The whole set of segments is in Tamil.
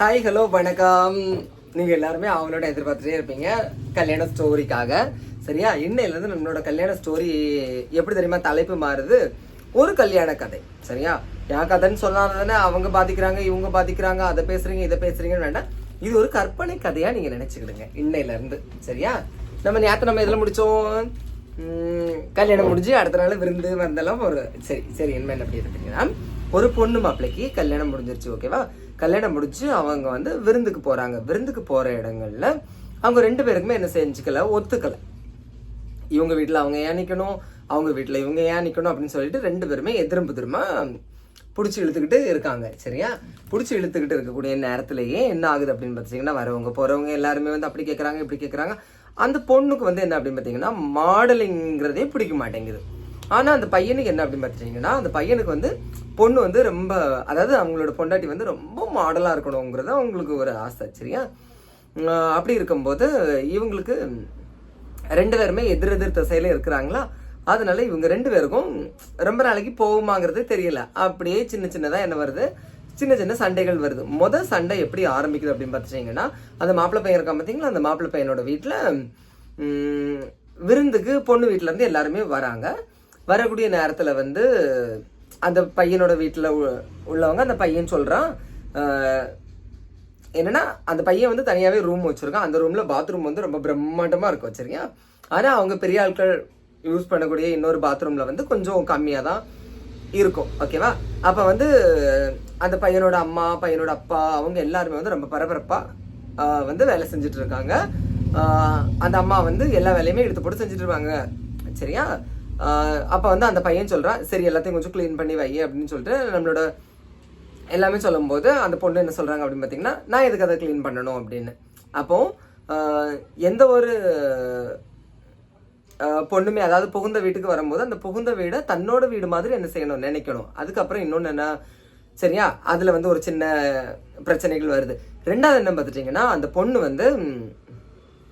ஹாய் ஹலோ வணக்கம். நீங்கள் எல்லாருமே அவங்களோட எதிர்பார்த்துட்டே இருப்பீங்க. கல்யாண ஸ்டோரிக்காக சரியா? இன்னையிலேருந்து நம்மளோட கல்யாண ஸ்டோரி எப்படி தெரியுமா? தலைப்பு மாறுது. ஒரு கல்யாண கதை. சரியா? என் கதைன்னு சொன்னாதானே அவங்க பாதிக்கிறாங்க இவங்க பாதிக்கிறாங்க அதை பேசுறீங்க இதை பேசுறீங்கன்னு வேண்டாம். இது ஒரு கற்பனை கதையாக நீங்கள் நினச்சிக்கிடுங்க இன்னையிலேருந்து. சரியா? நம்ம நேற்று நம்ம இதில் முடித்தோம் கல்யாணம் முடிஞ்சு அடுத்த நாள் விருந்து வந்தெல்லாம் ஒரு சரி சரி என்ன என்ன அப்படி இருப்பீங்கன்னா ஒரு பொண்ணு மாப்பிள்ளைக்கு கல்யாணம் முடிஞ்சிருச்சு ஓகேவா? கல்யாணம் முடிச்சு அவங்க வந்து விருந்துக்கு போறாங்க. விருந்துக்கு போற இடங்கள்ல அவங்க ரெண்டு பேருக்குமே என்ன செஞ்சுக்கல? ஒத்துக்கல. இவங்க வீட்டில் அவங்க ஏன் நிற்கணும் அவங்க வீட்டில் இவங்க ஏன் நிற்கணும் அப்படின்னு சொல்லிட்டு ரெண்டு பேருமே எதிரும் புதிருமா பிடிச்சி இழுத்துக்கிட்டு இருக்காங்க. சரியா? பிடிச்சி இழுத்துக்கிட்டு இருக்கக்கூடிய நேரத்திலேயே என்ன ஆகுது அப்படின்னு பார்த்தீங்கன்னா வரவங்க போகிறவங்க எல்லாருமே வந்து அப்படி கேட்குறாங்க இப்படி கேட்குறாங்க அந்த பொண்ணுக்கு வந்து என்ன அப்படின்னு பார்த்தீங்கன்னா மாடலிங்கிறதே பிடிக்க மாட்டேங்குது. ஆனால் அந்த பையனுக்கு என்ன அப்படின்னு பார்த்தீங்கன்னா அந்த பையனுக்கு வந்து பொண்ணு வந்து ரொம்ப அதாவது அவங்களோட பொண்டாட்டி வந்து ரொம்ப மாடலாக இருக்கணுங்கிறது அவங்களுக்கு ஒரு ஆசை சரியா? அப்படி இருக்கும்போது இவங்களுக்கு ரெண்டு பேருமே எதிர் எதிர் திசையில இருக்கிறாங்களா? அதனால இவங்க ரெண்டு பேருக்கும் ரொம்ப நாளைக்கு போகுமாங்கிறது தெரியல. அப்படியே சின்ன சின்னதாக என்ன வருது? சின்ன சின்ன சண்டைகள் வருது. மொதல் சண்டை எப்படி ஆரம்பிக்குது அப்படின்னு பார்த்துட்டீங்கன்னா அந்த மாப்பிள்ளை பையன் இருக்கான் பார்த்தீங்களா அந்த மாப்பிள்ளை பையனோட வீட்டில் விருந்துக்கு பொண்ணு வீட்டிலேருந்து இருந்து எல்லாருமே வராங்க. வரக்கூடிய நேரத்தில் வந்து அந்த பையனோட வீட்டில் உள்ளவங்க அந்த பையன் சொல்கிறான் என்னன்னா அந்த பையன் வந்து தனியாகவே ரூம் வச்சுருக்கான். அந்த ரூமில் பாத்ரூம் வந்து ரொம்ப பிரம்மாண்டமாக இருக்கும் சரியா ஆனால் அவங்க பெரிய ஆட்கள் யூஸ் பண்ணக்கூடிய இன்னொரு பாத்ரூமில் வந்து கொஞ்சம் கம்மியாக தான் இருக்கும் ஓகேவா அப்போ வந்து அந்த பையனோட அம்மா பையனோட அப்பா அவங்க எல்லாருமே வந்து ரொம்ப பரபரப்பாக வந்து வேலை செஞ்சுட்டு இருக்காங்க. அந்த அம்மா வந்து எல்லா வேலையுமே எடுத்து போட்டு செஞ்சுட்டு இருப்பாங்க சரியா? அப்போ வந்து அந்த பையன் சொல்கிறான் சரி எல்லாத்தையும் கொஞ்சம் க்ளீன் பண்ணி வை அப்படின்னு சொல்லிட்டு நம்மளோட எல்லாமே சொல்லும்போது அந்த பொண்ணு என்ன சொல்கிறாங்க அப்படின்னு பார்த்தீங்கன்னா நான் எதுக்கு அதை க்ளீன் பண்ணணும்? அப்படின்னு. அப்போ எந்த ஒரு பொண்ணுமே அதாவது புகுந்த வீட்டுக்கு வரும்போது அந்த புகுந்த வீடை தன்னோட வீடு மாதிரி என்ன செய்யணும் நினைக்கணும். அதுக்கப்புறம் இன்னொன்று என்ன சரியா? அதில் வந்து ஒரு சின்ன பிரச்சனைகள் வருது. ரெண்டாவது என்ன பார்த்துட்டிங்கன்னா அந்த பொண்ணு வந்து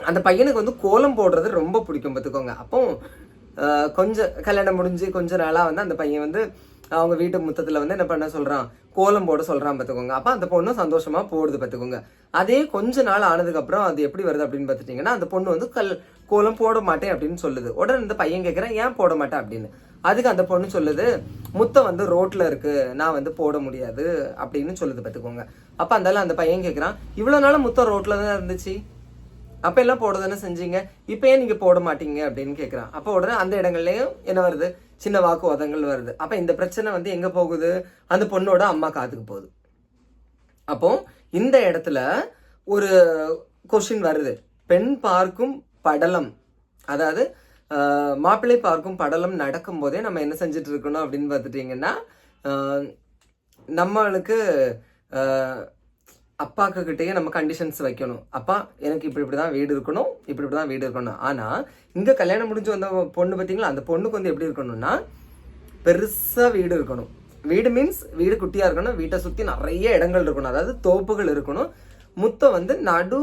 அந்த பையனுக்கு வந்து கோலம் போடுறது ரொம்ப பிடிக்கும் பார்த்துக்கோங்க. அப்போ கொஞ்சம் கல்யாணம் முடிஞ்சு கொஞ்ச நாளாக வந்து அந்த பையன் வந்து அவங்க வீட்டு முத்தத்தில் வந்து என்ன பண்ண சொல்கிறான் கோலம் போட சொல்கிறான் பார்த்துக்கோங்க. அப்போ அந்த பொண்ணு சந்தோஷமாக போடுது பார்த்துக்கோங்க. அதே கொஞ்ச நாள் ஆனதுக்கப்புறம் அது எப்படி வருது அப்படின்னு பார்த்துட்டிங்கன்னா அந்த பொண்ணு வந்து கல் கோலம் போட மாட்டேன் அப்படின்னு சொல்லுது. உடனே இந்த பையன் கேட்குறேன் ஏன் போட மாட்டேன்? அப்படின்னு. அதுக்கு அந்த பொண்ணு சொல்லுது முத்தம் வந்து ரோட்டில் இருக்குது நான் வந்து போட முடியாது அப்படின்னு சொல்லுது பார்த்துக்கோங்க. அப்போ அந்தாலும் அந்த பையன் கேட்குறான் இவ்வளோ நாள் முத்தம் ரோட்டில் தான் இருந்துச்சு? அப்போ எல்லாம் போட தானே செஞ்சீங்க? இப்போ ஏன் நீங்கள் போட மாட்டீங்க அப்படின்னு கேட்குறான் அப்போ உடனே அந்த இடங்கள்லையும் என்ன வருது? சின்ன வாக்குவாதங்கள் வருது. அப்போ இந்த பிரச்சனை வந்து எங்கே போகுது? அந்த பொண்ணோட அம்மா காதுக்கு போகுது. அப்போ இந்த இடத்துல ஒரு கொஷின் வருது. பெண் பார்க்கும் படலம் அதாவது மாப்பிள்ளை பார்க்கும் படலம் நடக்கும் போதே நம்ம என்ன செஞ்சுட்டு இருக்கணும் அப்படின்னு பார்த்துட்டிங்கன்னா நம்மளுக்கு அப்பாக்கு கிட்டேயே நம்ம கண்டிஷன்ஸ் வைக்கணும். அப்பா எனக்கு இப்படி இப்படி தான் வீடு இருக்கணும் இப்படி இப்படி தான் வீடு இருக்கணும் ஆனால் இங்கே கல்யாணம் முடிஞ்சு வந்த பொண்ணு பார்த்தீங்களா அந்த பொண்ணுக்கு வந்து எப்படி இருக்கணும்னா பெருசாக வீடு இருக்கணும். வீடு மீன்ஸ் வீடு குட்டியாக இருக்கணும் வீட்டை சுற்றி நிறைய இடங்கள் இருக்கணும். அதாவது தோப்புகள் இருக்கணும். முத்தம் வந்து நடு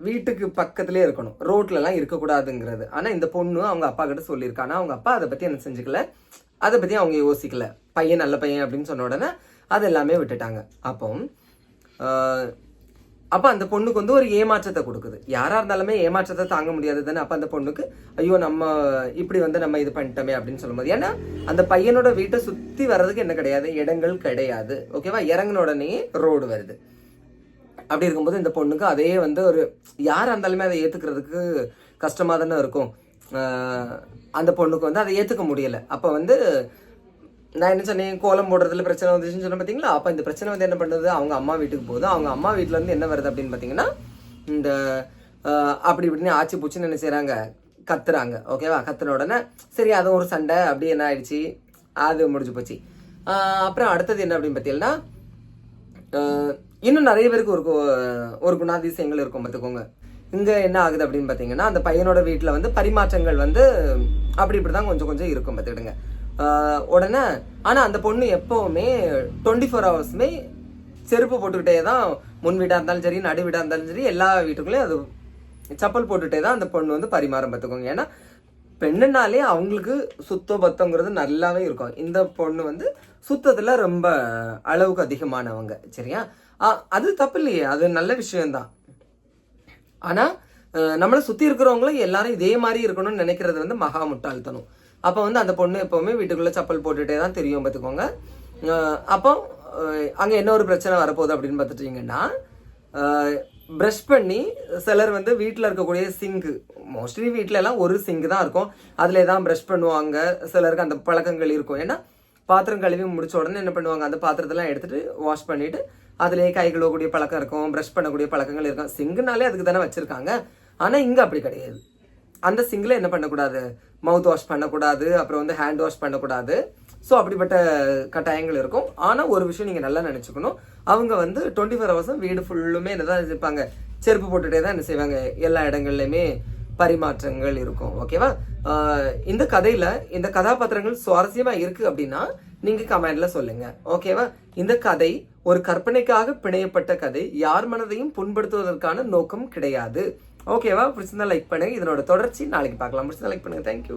வீட்டுக்கு பக்கத்திலே இருக்கணும். ரோட்லலாம் இருக்கக்கூடாதுங்கிறது. ஆனால் இந்த பொண்ணு அவங்க அப்பா கிட்ட சொல்லியிருக்கா. ஆனால் அவங்க அப்பா அதை பற்றி என்ன செஞ்சுக்கல? அதை பற்றி அவங்க யோசிக்கல. பையன் நல்ல பையன் அப்படின்னு சொன்ன உடனே அது எல்லாமே விட்டுட்டாங்க. அப்போ அப்போ அந்த பொண்ணுக்கு வந்து ஒரு ஏமாற்றத்தை கொடுக்குது. யாராக இருந்தாலுமே ஏமாற்றத்தை தாங்க முடியாது தானே அப்போ அந்த பொண்ணுக்கு ஐயோ நம்ம இப்படி வந்து நம்ம இது பண்ணிட்டோமே அப்படின்னு சொல்லும்போது. ஏன்னா அந்த பையனோட வீட்டை சுற்றி வர்றதுக்கு என்ன கிடையாது? இடங்கள் கிடையாது. ஓகேவா? இறங்கின உடனே ரோடு வருது. அப்படி இருக்கும்போது இந்த பொண்ணுக்கு அதே வந்து ஒரு யாராக இருந்தாலுமே அதை ஏற்றுக்கிறதுக்கு கஷ்டமாக தானே இருக்கும். அந்த பொண்ணுக்கு வந்து அதை ஏற்றுக்க முடியல. அப்போ வந்து நான் என்ன சொன்னேன்? கோலம் போடுறதுல பிரச்சனை வந்துச்சுன்னு சொன்னேன் பார்த்தீங்களா அப்போ இந்த பிரச்சனை வந்து என்ன பண்ணுது அவங்க அம்மா வீட்டுக்கு போகுது. அவங்க அம்மா வீட்டில் வந்து என்ன வருது அப்படின்னு பார்த்தீங்கன்னா இந்த அப்படி இப்படின்னு ஆச்சு பூச்சின்னு என்ன செய்கிறாங்க கத்துறாங்க. ஓகேவா கத்துன உடனே சரி அது ஒரு சண்டை. அப்படி என்ன ஆயிடுச்சு? அது முடிஞ்சு போச்சு. அப்புறம் அடுத்தது என்ன அப்படின்னு பார்த்தீங்கன்னா இன்னும் நிறைய பேருக்கு ஒரு கு- ஒரு குணாதிசயங்கள் இருக்கும் பார்த்துக்கோங்க இங்கே என்ன ஆகுது அப்படின்னு பார்த்தீங்கன்னா அந்த பையனோட வீட்டில் வந்து பரிமாற்றங்கள் வந்து அப்படி இப்படி தான் கொஞ்சம் கொஞ்சம் இருக்கும் பார்த்துக்கிடுங்க உடனே ஆனால் அந்த பொண்ணு எப்போவுமே டுவெண்ட்டி ஃபோர் ஹவர்ஸுமே செருப்பு போட்டுக்கிட்டே தான் முன் வீடாக இருந்தாலும் சரி நடு வீடாக இருந்தாலும் சரி எல்லா வீட்டுக்குள்ளேயும் அது செப்பல் போட்டுகிட்டே தான் அந்த பொண்ணு வந்து பரிமாறம் பார்த்துக்கோங்க. ஏன்னா பெண்ணுனாலே அவங்களுக்கு சுத்தபத்தங்கிறது நல்லாவே இருக்கும். இந்த பொண்ணு வந்து சுத்தத்தில் ரொம்ப அளவுக்கு அதிகமானவங்க சரியா? அது தப்பு இல்லையே அது நல்ல விஷயம்தான். ஆனால் நம்மளை சுற்றி இருக்கிறவங்களும் எல்லாரும் இதே மாதிரி இருக்கணும்னு நினைக்கிறது வந்து மகா முட்டாள்தனம். அப்போ வந்து அந்த பொண்ணு எப்பவுமே வீட்டுக்குள்ள சப்பல் போட்டுட்டே தான் தெரியும் பார்த்துக்கோங்க. அப்போ அங்கே அங்க என்ன ஒரு பிரச்சனை வரப்போகுது அப்படின்னு பார்த்துட்டீங்கன்னா ப்ரஷ் பண்ணி சிலர் வந்து வீட்டில் இருக்கக்கூடிய சிங்கு மோஸ்ட்லி வீட்டில எல்லாம் ஒரு சிங்கு தான் இருக்கும். அதில் தான் ப்ரஷ் பண்ணுவாங்க சிலருக்கு அந்த பழக்கங்கள் இருக்கும். ஏன்னா பாத்திரம் கழுவி முடிச்ச உடனே என்ன பண்ணுவாங்க அந்த பாத்திரத்தெல்லாம் எடுத்துட்டு வாஷ் பண்ணிட்டு அதுலேயே கை கழுவக்கூடிய பழக்கம் இருக்கும் ப்ரஷ் பண்ணக்கூடிய பழக்கங்கள் இருக்கும். சிங்குனாலே அதுக்கு தானே வச்சிருக்காங்க. ஆனால் இங்கே அப்படி கிடையாது. அந்த சிங்கில் என்ன பண்ணக்கூடாது? மவுத் வாஷ் பண்ணக்கூடாது அப்புறம் வந்து ஹேண்ட் வாஷ் பண்ணக்கூடாது. ஸோ அப்படிப்பட்ட கட்டாயங்கள் இருக்கும். ஆனால் ஒரு விஷயம் நீங்கள் நல்லா நினச்சிக்கணும். அவங்க வந்து டுவெண்ட்டி ஃபோர் ஹவர்ஸும் வீடு ஃபுல்லுமே என்ன தான் இருப்பாங்க செருப்பு போட்டுட்டே தான் என்ன செய்வாங்க? எல்லா இடங்கள்லையுமே பரிமாற்றங்கள் இருக்கும். ஓகேவா இந்த கதையில் இந்த கதாபாத்திரங்கள் சுவாரஸ்யமாக இருக்குது அப்படின்னா நீங்கள் கமெண்டில் சொல்லுங்கள் ஓகேவா இந்த கதை ஒரு கற்பனைக்காக பிணையப்பட்ட கதை. யார் மனதையும் புண்படுத்துவதற்கான நோக்கம் கிடையாது. ஓகேவா பிடிச்சிருந்தா லைக் பண்ணுங்க. இதனோட தொடர்ச்சி நாளைக்கு பார்க்கலாம். பிடிச்சிருந்தா லைக் பண்ணுங்க. தேங்க்யூ